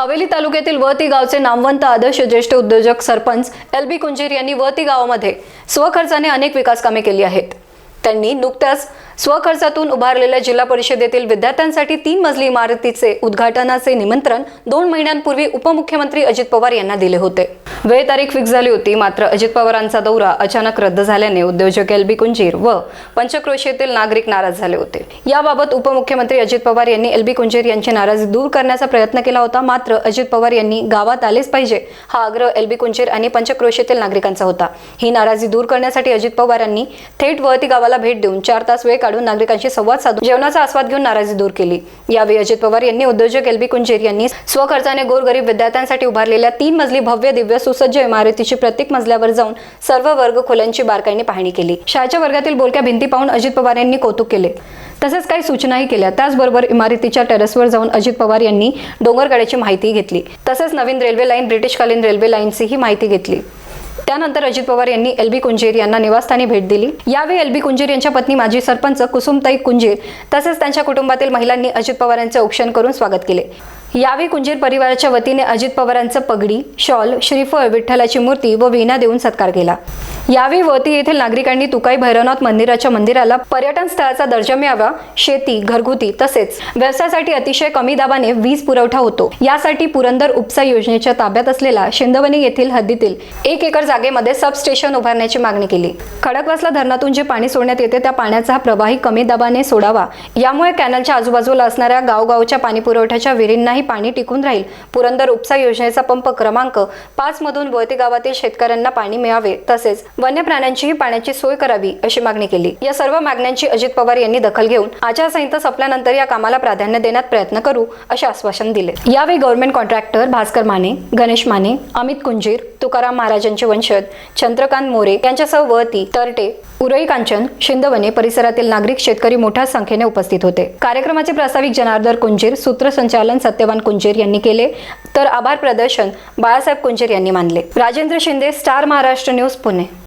हवेली तालुक्यातील वती गावचे नामवंत आदर्श ज्येष्ठ उद्योजक सरपंच एल बी कुंजीर यांनी वती गावामध्ये स्वखर्चाने अनेक विकास कामे केली आहेत. त्यांनी नुकत्याच स्वखर्चातून उभारलेल्या जिल्हा परिषदेतील विद्यार्थ्यांसाठी तीन मजली इमारतीचे उद्घाटनाचे निमंत्रण दोन महिन्यांपूर्वी उपमुख्यमंत्री अजित पवार यांना दिले होते. वेळ तारीख फिक्स झाली होती मात्र अजित पवारांचा दौरा अचानक रद्द झाल्याने उद्योजक एल बी कुंजीर व पंचक्रोशीतील नागरिक नाराज झाले होते. याबाबत उपमुख्यमंत्री अजित पवार यांनी एल बी कुंजीर यांची नाराजी दूर करण्याचा प्रयत्न केला होता मात्र अजित पवार यांनी गावात आलेच पाहिजे हा आग्रह एल बी कुंजीर आणि पंचक्रोशीतील नागरिकांचा होता. ही नाराजी दूर करण्यासाठी अजित पवारांनी थेट वळती गावाला गावाला भेट देऊन चार तास वेळ काढून नागरिकांशी संवाद साधून जेवणाचा आस्वाद घेऊन नाराजी दूर केली. यावेळी अजित पवार यांनी उद्योजक एल बी कुंजीर यांनी स्वखर्चाने गोरगरीब विद्यार्थ्यांसाठी उभारलेल्या तीन मजली भव्य दिव्य सुसज्ज इमारतीची प्रत्येक मजल्यावर जाऊन सर्व वर्ग खोल्यांची बारकाईने पाहणी केली. शाळेच्या वर्गातील बोलक्या भिंती पाहून अजित पवार यांनी कौतुक केले. तसेच काही सूचनाही केल्या. त्याचबरोबर इमारतीच्या टेरेसवर जाऊन अजित पवार यांनी डोंगरगाड्याची माहिती घेतली. तसेच नवीन रेल्वे लाईन ब्रिटिशकालीन रेल्वे लाईनचीही माहिती घेतली. त्यानंतर अजित पवार यांनी एल बी कुंजीर यांना निवासस्थानी भेट दिली. यावेळी एल बी कुंजीर यांच्या पत्नी माजी सरपंच कुसुमताई कुंजीर तसेच त्यांच्या कुटुंबातील महिलांनी अजित पवार यांचे औक्षण करून स्वागत केले. यावेळी कुंजीर परिवाराच्या वतीने अजित पवारांचं पगडी शॉल श्रीफळ विठ्ठलाची मूर्ती व वीणा देऊन सत्कार केला. यावेळी वती येथील नागरिकांनी तुकाई भैरवनाथ मंदिराच्या मंदिराला पर्यटन स्थळाचा दर्जा मिळावा शेती घरगुती तसेच व्यवसायासाठी अतिशय कमी दाबाने वीज पुरवठा होतो. यासाठी पुरंदर उपसा योजनेच्या ताब्यात असलेला शिंदवणी येथील हद्दीतील एक एकर जागेमध्ये सबस्टेशन उभारण्याची मागणी केली. खडकवासला धरणातून जे पाणी सोडण्यात येते त्या पाण्याचा प्रवाही कमी दाबाने सोडावा. यामुळे कॅनलच्या आजूबाजूला असणाऱ्या गावगावच्या पाणी पुरवठ्याच्या विहिरींनाही पाणी टिकून राहील. पुरंदर उपसा योजनेचा पंप क्रमांक पाच मधून वळती गावातील शेतकऱ्यांना पाणी मिळावे तसेच वन्य प्राण्यांचीही पाण्याची सोय करावी अशी मागणी केली. या सर्व मागण्यांची अजित पवार यांनी दखल घेऊन आचारसंहिता संपल्यानंतर या कामाला प्राधान्य देण्यात प्रयत्न करू असे आश्वासन दिले. यावेळी गव्हर्नमेंट कॉन्ट्रॅक्टर भास्कर माने गणेश माने अमित कुंजीर तुकाराम महाराजांचे वंशज चंद्रकांत मोरे यांच्यासह वती तरटे उरई कांचन शिंदवने परिसरातील नागरिक शेतकरी मोठ्या संख्येने उपस्थित होते. कार्यक्रमाचे प्रास्ताविक जनार्दन कुंजीर सूत्रसंचालन सत्यवान कुंजीर यांनी केले तर आभार प्रदर्शन बाळासाहेब कुंजीर यांनी मानले. Rajendra Shinde Star Maharashtra news Pune.